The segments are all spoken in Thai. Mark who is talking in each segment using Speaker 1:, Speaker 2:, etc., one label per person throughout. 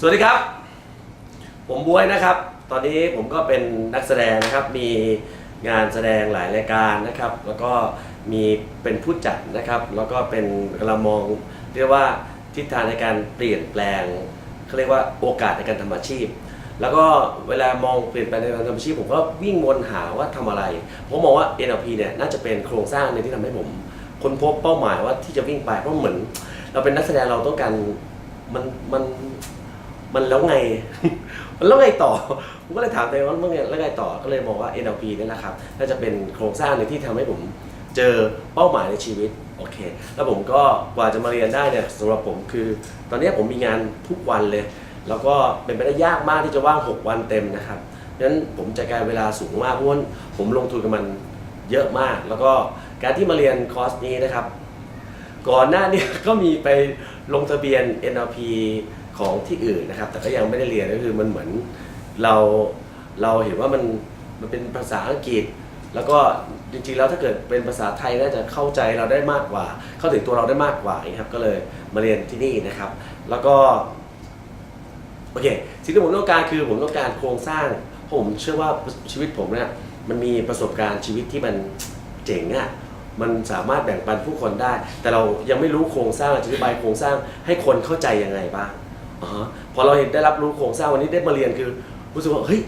Speaker 1: สวัสดีครับ ผมบวยนะครับ ตอนนี้ผมก็เป็นนักแสดงนะครับ มีงานแสดงหลายรายการนะครับ แล้วก็มีเป็นผู้จัดนะครับ แล้วก็เป็นกำลังมองเรียกว่าทิศทางในการเปลี่ยนแปลงเขาเรียกว่าโอกาสในการทำอาชีพ แล้วก็เวลามองเปลี่ยนแปลงในการทำอาชีพ ผมก็วิ่งวนหาว่าทำอะไร ผมมองว่า NLP เนี่ยน่าจะเป็นโครงสร้างหนึงที่ทำให้ผมค้นพบเป้าหมายว่าที่จะวิ่งไปเพราะเหมือน เราเป็นนักแสดงเราต้องการมันมัน มันแล้วไง มันแล้วไงต่อ ผมก็เลยถามตัวเองว่าเมื่อไงแล้วไงต่อ ก็เลยมองว่า NLP เนี่ยนะครับ น่าจะเป็นโครงสร้างหนึ่งที่ทำให้ผมเจอเป้าหมายในชีวิต โอเค แล้วผมก็กว่าจะมาเรียนได้เนี่ยสำหรับผมคือ ตอนนี้ผมมีงานทุกวันเลย แล้วก็เป็นไปได้ยากมากที่จะว่าง 6 วันเต็มนะครับดังนั้นผมจัดการเวลาสูงมากเพราะว่าผมลงทุนกับมันเยอะมาก แล้วก็การที่มาเรียนคอร์สนี้นะครับ ก่อนหน้านี้ก็มีไปลงทะเบียน NLP ของที่อื่นนะครับ แต่ก็ยังไม่ได้เรียนก็คือมันเหมือนเราเราเห็นว่ามันมันเป็นภาษาอังกฤษ แล้วก็จริงๆแล้วถ้าเกิดเป็นภาษาไทยน่าจะเข้าใจเราได้มากกว่า เข้าถึงตัวเราได้มากกว่าอย่างนี้ครับก็เลยมาเรียนที่นี่นะครับ แล้วก็โอเคสิ่งที่ผมต้องการคือผมต้องการโครงสร้างเพราะผมเชื่อว่าชีวิตผมเนี่ยมันมีประสบการณ์ชีวิตที่มันเจ๋งอะ่ะมันสามารถแบ่งปันผู้คนได้ แต่เรายังไม่รู้โครงสร้างอธิบายโครงสร้างให้คนเข้าใจยังไงบ้าง อพอเราเห็นได้รับรู้โครงสร้างวันนี้ได้มาเรียนคือ รู้สึกว่าเฮ้ย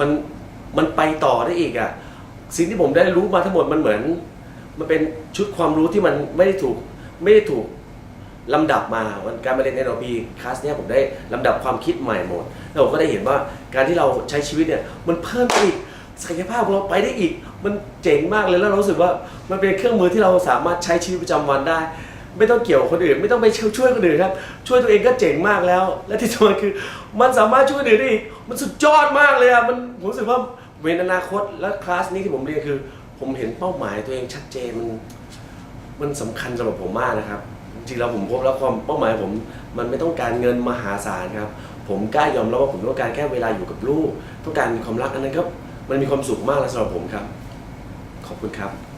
Speaker 1: มันมันไปต่อได้อีกอะ่ะสิ่งที่ผมได้รู้มาทั้งหมดมันเหมือน มันเป็นชุดความรู้ที่มันไม่ได้ถูกไม่ได้ถูกลำดับมาวันการมาเรียน NLP คลาสเนี้ยผมได้ลำดับความคิดใหม่หมด แล้วผมก็ได้เห็นว่าการที่เราใช้ชีวิตเนี่ยมันเพิ่มไปอีกศักยภาพของเราไปได้อีก มันเจ๋งมากเลยแล้วเรารู้สึกว่ามันเป็นเครื่องมือที่เราสามารถใช้ชีวิตประจำวันได้ ไม่ต้องเกี่ยวคนอื่น ไม่ต้องไปช่วยคนอื่นครับ ช่วยตัวเองก็เจ๋งมากแล้ว และที่สำคัญคือ มันสามารถช่วยคนอื่นได้อีกมันสุดยอดมากเลยอะมันผมรู้สึกว่าเวนอนาคตและคลาสนี้ที่ผมเรียนคือ ผมเห็นเป้าหมายตัวเองชัดเจนมันมันสำคัญสำหรับผมมากนะครับ จริงๆแล้วผมพบแล้วความเป้าหมายผมมันไม่ต้องการเงินมหาศาลครับ ผมกล้ายอมรับว่าผมต้องการแค่เวลาอยู่กับลูก ต้องการมีความรักอันนั้นก็มันมีความสุขมากแล้วสำหรับผมครับ ขอบคุณครับ